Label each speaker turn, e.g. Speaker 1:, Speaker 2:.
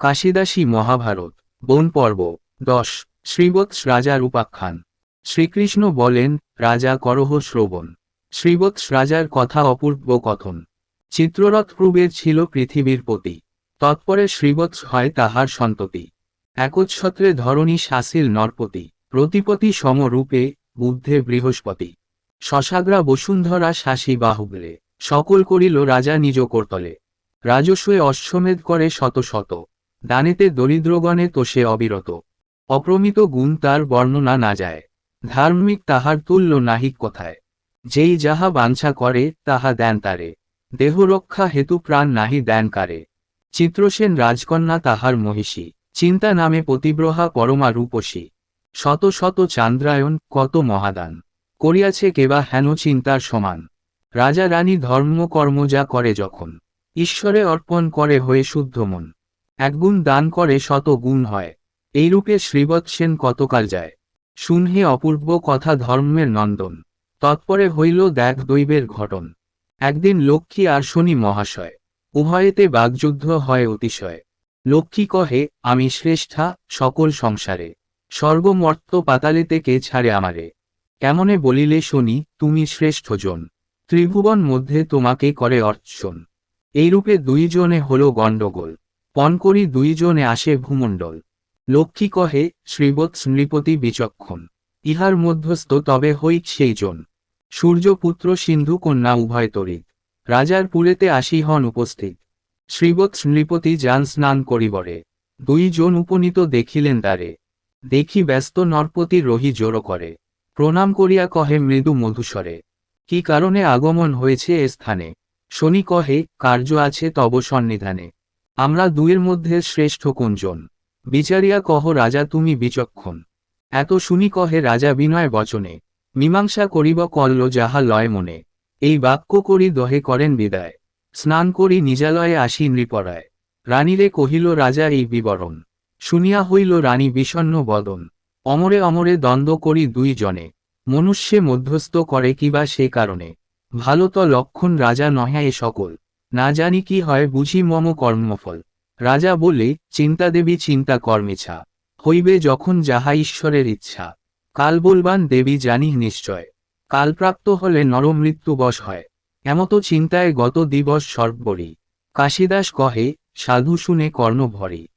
Speaker 1: কাশিদাসী মহাভারত, বন পর্ব, দশ শ্রীবৎস রাজার উপাখ্যান শ্রীকৃষ্ণ বলেন, রাজা করহ শ্রবণ। শ্রীবৎস রাজার কথা অপূর্ব কথন। চিত্ররথ পূর্বের ছিল পৃথিবীর পতি। তৎপরে শ্রীবৎস হয় তাহার সন্ততি। একচ্ছত্রে ধরণী শাসিল নরপতি, প্রতিপতি সমরূপে, বুদ্ধে বৃহস্পতি। শশাগ্রা বসুন্ধরা শাসী বাহুবলে, সকল করিল রাজা নিজ করতলে। রাজস্বে অশ্বমেধ করে শত শত। দানেতে দরিদ্রগণে তোষে অবিরত। অপ্রমিত গুণ তার বর্ণনা না যায়। ধার্মিক তাহার তুল্য নাহিক কথায়। যেই যাহা বাঞ্ছা করে, তাহা দেন তারে। দেহরক্ষা হেতু প্রাণ নাহি দেন কারে। চিত্রসেন রাজকন্যা তাহার মহিষী। চিন্তা নামে পতিব্রহা পরমা রূপসী। শত শত চান্দ্রায়ণ কত মহাদান। করিয়াছে কেবা হেন চিন্তার সমান। রাজা রানী ধর্মকর্ম যা করে যখন। ঈশ্বরে অর্পণ করে হয়ে শুদ্ধ মন। একগুণ দান করে শত গুণ হয়। এইরূপে শ্রীবৎসেন কতকাল যায়? শুনহে অপূর্ব কথা ধর্মের নন্দন। তৎপরে হইল দেখ দৈবের ঘটন। একদিন লক্ষ্মী আর শনি মহাশয়। উভয়েতে বাগযুদ্ধ হয় অতিশয়। লক্ষ্মী কহে, আমি শ্রেষ্ঠা সকল সংসারে। স্বর্গমর্ত পাতালেতে কে ছাড়ে আমারে? কেমনে বলিলে শনি, তুমি শ্রেষ্ঠ জন ত্রিভুবন মধ্যে তোমাকে করে অর্চন। এইরূপে দুইজনে হল গণ্ডগোল। পণ করি দুইজনে আসে ভূমণ্ডল। লক্ষ্মী কহে শ্রীবৎস নৃপতি বিচক্ষণ। ইহার মধ্যস্থ তবে হইক সেই জন সূর্যপুত্র সিন্ধু কন্যা উভয় তরিত। রাজার পুরেতে আসি হন উপস্থিত। শ্রীবৎস নৃপতি যান স্নান করিবরে। দুইজন উপনীত দেখিলেন তারে দেখি ব্যস্ত নরপতি রহি জোড়ো করে। প্রণাম করিয়া কহে, মৃদু মধুসরে কি কারণে আগমন হয়েছে এ স্থানে? শনি কহে, কার্য আছে তব সন্নিধানে। আমরা দুয়ের মধ্যে শ্রেষ্ঠ কোনজন? বিচারিয়া কহ, রাজা, তুমি বিচক্ষণ। এত শুনি কহে, রাজা, বিনয় বচনে। মীমাংসা করিব কল্ল যাহা লয় মনে। এই বাক্য করি দহে করেন বিদায়। স্নান করি নিজালয়ে আসি নৃপরায়। রানীরে কহিল, রাজা, এই বিবরণ। শুনিয়া হইল রানী বিষণ্ণ বদন। অমরে অমরে দ্বন্দ্ব করি দুই জনে। মনুষ্যে মধ্যস্থ করে কিবা সে কারণে। ভালো তো লক্ষণ, রাজা নহে এ সকল। না জানি কি হয়, বুঝি মম কর্মফল। রাজা বলে, চিন্তা দেবী, চিন্তা কর্মেছা হইবে যখন যাহা ঈশ্বরের ইচ্ছা। কাল বলবান দেবী, জানি নিশ্চয়। কালপ্রাপ্ত হলে নরমৃত্যুবশ হয়। এমতো চিন্তায় গত দিবস সর্বরী। কাশিদাস কহে, সাধু শুনে কর্ণ ভরি।